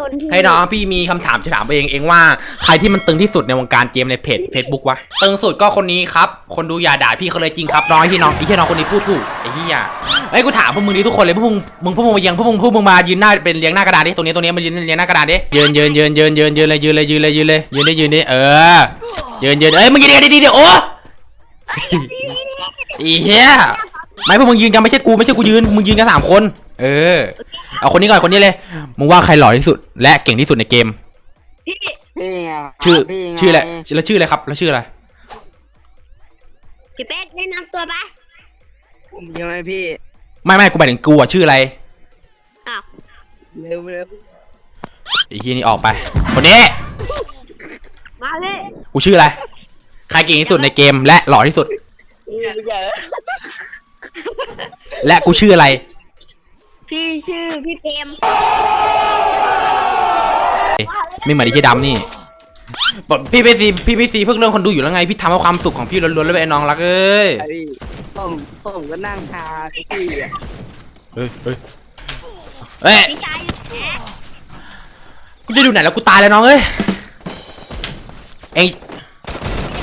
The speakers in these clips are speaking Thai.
คนที่ ให้น้องพี่มีคำถามจะถามเองเองว่าใครที่มันตึงที่สุดในวงการเกมในเพจ Facebook วะตึงสุดก็คนนี้ครับ คนดูอย่าด่าพี่เขาเลยจริงครับน้องไอ้ที่น้องไอ้ที่น้องคนนี้พูดถูกไอ้ที่อย่าไอ้ยกูถามพวกมึงนี้ทุกคนเลยพวกมึงมึงพวกมึงมายังพวกมึงพวกมึงมายืนหน้าเป็นเลี้ยงหน้ากระดานดิตรงนี้ตรงนี้มายืนเลี้ยงหน้ากระดานดิยืนยืนยืนยืนยืนยืนเลยยืนเลยยืนเลยยืนเลยยืนดิยืนดิเออยืนยืนเอ้ยมึงยืนดิดิดิโอ้อีเหี้ยไม่พวกมึงยืนกันไม่ใช่กูไม่ใช่กูยืนมึงยืนกันสามคน เออ เอาคนนี้ก่อนคนนี้เลยมึงว่าใครหล่อที่สุด และเก่งที่สุดในเกม พี่พี่ไงชื่อพี่ไงชื่ออะไรแล้วชื่ออะไรครับ แล้วชื่ออะไรพี่เป็ดแนะนำตัวปะใช่ไหมพี่ไม่ไม่กูหมายถึงกูอะชื่ออะไรอ้าวเร็วเร็วไอ้ที่นี่ออกไป คนนี้มาเลยกูชื่ออะไรใครเก่งที่สุดในเกม และหล่อที่สุดและกูชื่ออะไร พี่ชื่อพี่เปรมไม่เหมือนไอ้ที่ดำนี่บอกพี่พีซีพี่พีซีเพิ่งเริ่มคนดูอยู่แล้วไง พี่ทำให้ความสุขของพี่ล้วนๆแล้วไอ้น้องรักเอ้ย ไอ้พี่ผมผมก็นั่งทาพี่อะเฮ้ยเฮ้ยเฮ้ยพี่ชายแหมกูจะดูไหนแล้วกูตายแล้วน้องเอ้ยเอ้ย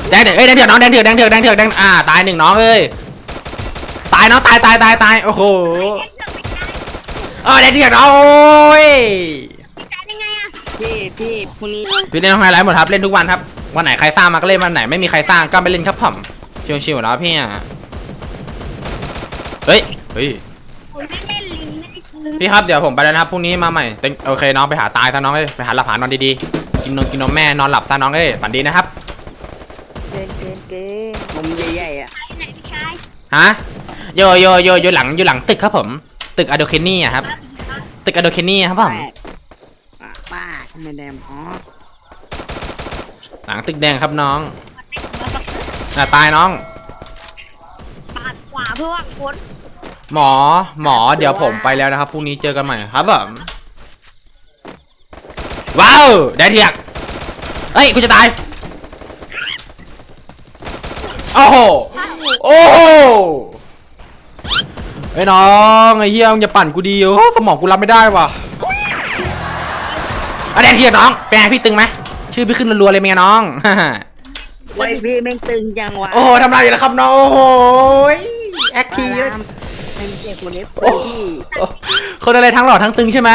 แดงเถือกเอ้ยแดงเถือกน้องแดงเถือกแดงเถือกแดงเถือกแดงอ่าตายหนึ่งน้องเอ้ยตายน้องตายตายตายตายโอ้โห เออแดงเถือกน้องโอ้ยพี่ชายยังไงอะพี่พี่พรุ่งนี้พี่เล่นไฮไลท์หมดครับเล่นทุกวันครับวันไหนใครสร้างมาก็เล่นวันไหนไม่มีใครสร้างก็ไปเล่นครับผมชิวๆแล้วพี่อะเฮ้ยเฮ้ยผมไม่เล่นลิงไม่ได้ซื้อพี่ครับเดี๋ยวผมไปแล้วนะครับพรุ่งนี้มาใหม่เป็นโอเคน้องไปหาตายซะน้องเอ้ยไปหาหลับหานอนดีๆกินนมกินนมแม่นอนหลับซะน้องเอ้ยฝันดีนะครับเก่งเก่งเก่งผมใหญ่ๆอะชายไหนพี่ชายฮะโยโยโยอยู่หลังอยู่หลังตึกครับผม ตึกอะโดเคนนี่อะครับ ตึกอะโดเคนนี่ครับผมแปะป้าทำไมแดมอ๋อหลังตึกแดงครับน้องน่ะตายน้อง ปาดขวาเพื่อว่างคนหมอ หมอ เดี๋ยวผมไปแล้วนะครับพรุ่งนี้เจอกันใหม่ครับผมว้าวได้เถียกเฮ้ยกูจะตายโอ้โหโอ้โห ไอ้น้องไอ้เฮียมึงจะปั่นกูดีโอ้สมองกูรับไม่ได้ว่ะอะเดนเทียกน้องเป็นไงพี่ตึงไหมชื่อพี่ขึ้นรัวๆเลยเป็นไงน้องไว้ยพี่แม่งตึงจังวะโอ้โหทำไรอยู่แล้วครับน้องโอ้โหแอคทีฟเลยเป็นเด็กคนนี้โอ้พี่โอ้คนอะไรทั้งหล่อทั้งตึงใช่ไหม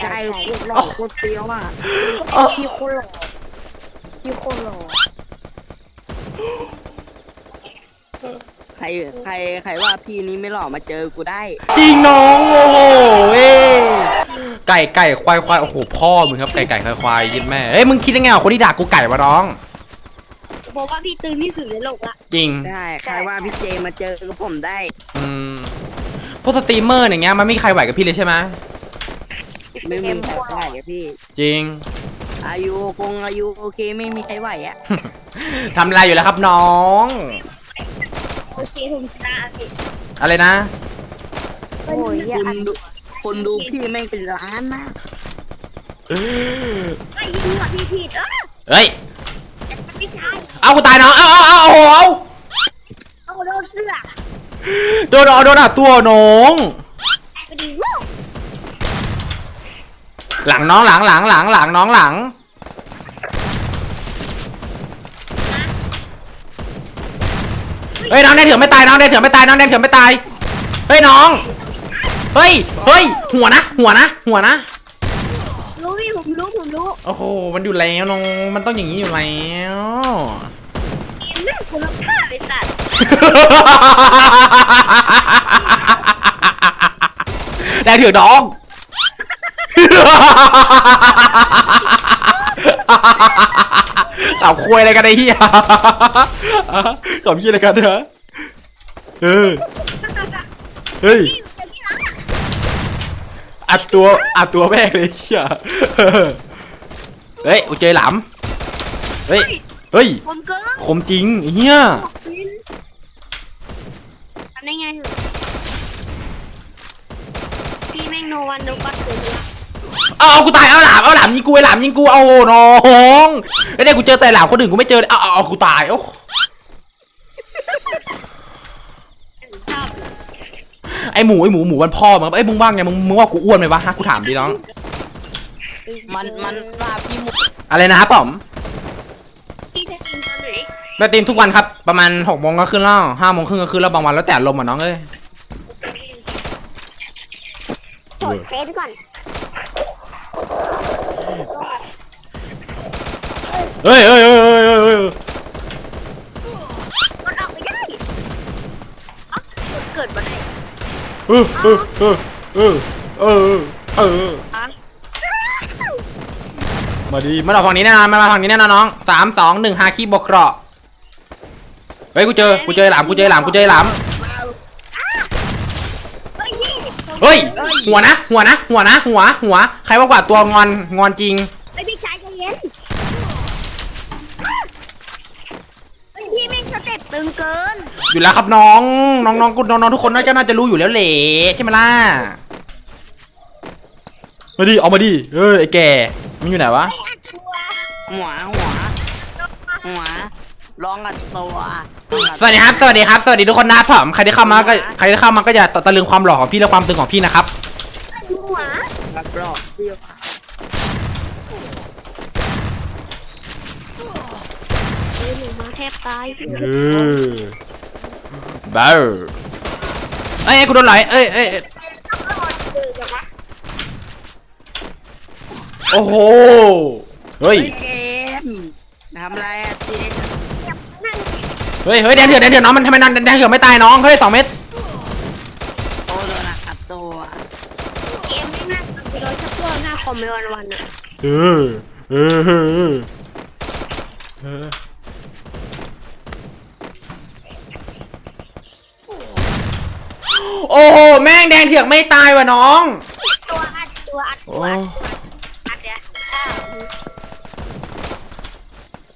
ใช่โคตรหล่อโคตรเปรี้ยวอะโอ้พี่คนหล่อพี่คนหล่อ ใครใครใครว่าพี่นี้ไม่หล่อมาเจอกูได้ จริงน้องโอ้โหเว้ยไก่ไก่ควายควายโอ้โหพ่อมึงครับไก่ไก่ควายควายยินแม่เอ้ยมึงคิดยังไงอะคนที่ด่ากูไก่วะน้อง บอกว่าพี่ตึงที่สุดในโลกละจริงได้ ใครว่าพี่เจมาเจอกับผมได้ อืมพวกสตรีมเมอร์อย่างเงี้ยมันไม่มีใครไหวกับพี่เลยใช่ไหมไม่มีใครไหวอะพี่ จริง อายุคงอายุโอเคไม่มีใครไหวอะทำอะไรอยู่แล้วครับน้อง โอเคผมชนะพี่อะไรนะ โอ้ยคนดูคนดูพี่แม่งเป็นล้านนะไม่ยิงอะพี่ผิดเออเฮ้ยพี่ชายเอากูตายน้องเอาเอาเอาโอ้โหเอาเอาโดนเสื้อโดนเอาโดนอะตัวน้องแตกไปดีวู้หลังน้องหลังหลังหลังหลังน้องหลัง เฮ้ยน้องแดงเถื่อนไม่ตายน้องแดงเถื่อนไม่ตายน้องแดงเถื่อนไม่ตายเฮ้ยน้องเฮ้ยเฮ้ยหัวนะ หัวนะ หัวนะรู้พี่ผมรู้ผมรู้โอ้โหมันอยู่แล้วน้องมันต้องอย่างนี้อยู่แล้วเกมนั่งคุณค่าไปสัตว์แดงเถื่อนน้อง ขับคุยอะไรกันไอ้เหี้ยขับเหี้ยอะไรกันเนอะเออเฮ้ยพี่เจอที่ร้านอะอัดตัวอัดตัวแม่งเลยเหี้ยเฮ้ยกูเจอหลามเฮ้ยเฮ้ยผมเกินคมจริงไอ้เหี้ยทำได้ไงเหรอพี่แม่งโนวันโนบัตเลย เอาเอากูตายเอาหลามเอาหลามยิงกูไอ้หลามยิงกูเอาน้องไอ้เนี่ยกูเจอแต่หลามคนอื่นกูไม่เจอเลยเอาเอาเอากูตายโอ้ชอบไอหมูไอหมูหมูมันพ่อมึงไอยมึงว่างไงมึงมึงว่ากูอ้วนไหมวะฮะกูถามดิน้องมันมันว่าพี่มุกอะไรนะครับผมพี่จะกินตอนไหนไปตีมทุกวันครับประมาณหกโมงก็ขึ้นแล้วห้าโมงครึ่งก็ขึ้นแล้วบางวันแล้วแต่ลมณ์อะน้องเอ้ยโจทย์เฟซก่อน เฮ้ยเฮ้ยเฮ้ยเฮ้ยเฮ้ยเฮ้ยมันออกไม่ได้อ๋อเกิดมาได้เออเออเออเออเออเอออะมาดีมาเอาฝั่งนี้แน่นอนมาฝั่งนี้แน่นอนน้องสามสองหนึ่งฮาคีบกเกราะเฮ้ยกูเจอกูเจอหลามกูเจอหลามกูเจอหลาม เฮ้ย หัวนะ หัวนะ หัวนะ หัว หัว ใครว่ากว่าตัวงอน งอนจริง ไอ้พี่ชายใจเย็นเฮ้ยพี่แม่งสเต็ปตึงเกิน อยู่แล้วครับน้อง น้องน้องกูน้องน้องทุกคนน่าจะน่าจะรู้อยู่แล้วแหละใช่ไหมล่ะ มาดิ เอามาดิ เอ้ยไอ้แกมันอยู่ไหนวะไอ้อัดตัวหัวหัว หัว ร้องกับตัวสวัสดีครับ สวัสดีครับ สวัสดีทุกคนนะครับผมใครที่เข้ามาก็ใครที่เข้ามาก็อย่าตะตะลึงความหล่อของพี่และความตึงของพี่นะครับหัวกับรอบเดียวเฮ้ยหนูมาแทบตายเออบ้าเอ้ยกูโดนไหลเอ้ยเอ้ยเอ้ยโอ้โห เฮ้ยเกมทำอะไรอะจี เฮ้ยเฮ้ยแดนเถื่อนแดนเถื่อนน้องมันทำไมนั่นแดนเถื่อนไม่ตายน้องเฮ้ยสองเม็ดโอ้โดนกับตัวเกมไม่น่าทำไปโดนชักตัวหน้าคอมไม่วันวันๆอะเออเออเออเออโอ้โหแม่งแดงเถื่อนไม่ตายว่ะน้อง ตัวอัดตัวอัดตัวอัดอัดเนี่ย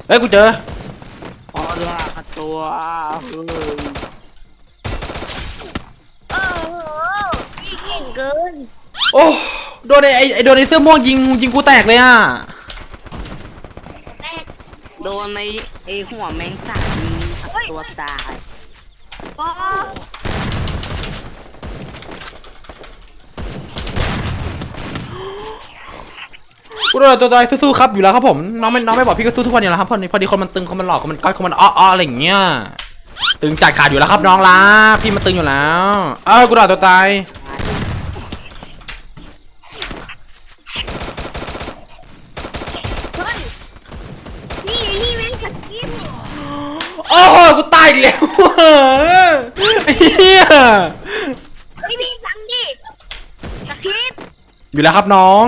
เฮ้ยกูเจอ ตัวเฮ้ยโอ้โหพี่เก่งเกินโอ้โดนไอ้ไอ้ไอ้โดนไอ้เสื้อม่วงยิงยิงกูแตกเลยอะแรกโดนในไอหัวแมงสาบยิงกับตัวตาย ก็ กูโดนตัวตายสู้ๆครับอยู่แล้วครับผมน้องไม่น้องไม่บอกพี่ก็สู้ทุกวันอยู่แล้วครับพอดีพอดีคนมันตึงคนมันหลอกคนมันก้อยคนมันอ้อๆอะไรอย่างเงี้ยตึงจัดขาดอยู่แล้วครับน้องละพี่มันตึงอยู่แล้ว เออกูโดนตัวตายเฮ้ยนี่นี่แม่งสกิปโอ้โหกูตายอีกแล้วไอ้เฮียไอ้พี่ฟังดิสกิปอยู่แล้วครับน้อง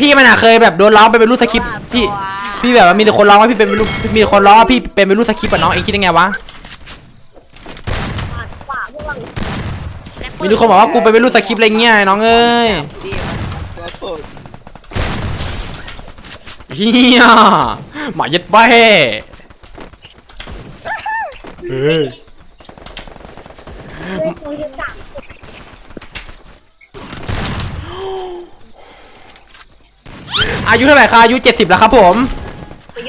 พี่มันอะเคยแบบโดนร้องไปเป็นรูปสคริปต์พี่พี่แบบว่ามีแต่คนร้องว่าพี่เป็นรูปมีแต่คนร้องว่าพี่เป็นเป็นรูปสคริปต์อะน้องเองคิดยังไงวะปาดขวาพ่วงมีทุกคนบอกว่ากูเป็นรูปสคริปต์อะไรเงี้ยน้องเอ้ยพี่มันตัวเปิดเฮียหมาเย็ดแบ้เฮ้ยตัวที่สาม อายุเท่าไหร่คะอายุเจ็ดสิบแล้วครับผม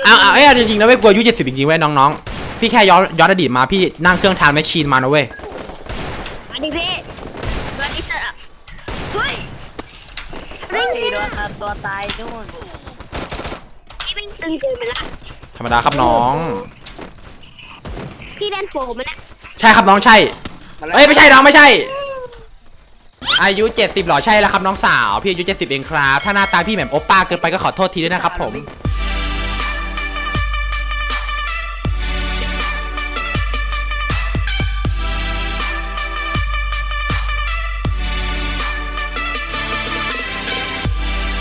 เอาเอาเอ้ยเอาจริงๆนะเว้ยกูอายุเจ็ดสิบจริงๆเว้ยน้องๆพี่แค่ย้อนย้อนอดีตมาพี่นั่งเครื่องทานแมชชีนมานะเว้ยมาดิพี่ตัวนี้จะเฮ้ยเฮ้ยโดนกับตัวตายนู่นพี่เป็นตึงเกินไปละธรรมดาครับน้อง พี่เล่นโฟมมันนะใช่ครับน้องใช่เอ้ยไม่ใช่น้องไม่ใช่ อายุ 70หรอใช่แล้วครับน้องสาว พี่อายุ 70 เองครับ ถ้าหน้าตาพี่แบบโอปป้าเกินไปก็ขอโทษทีด้วยนะครับผม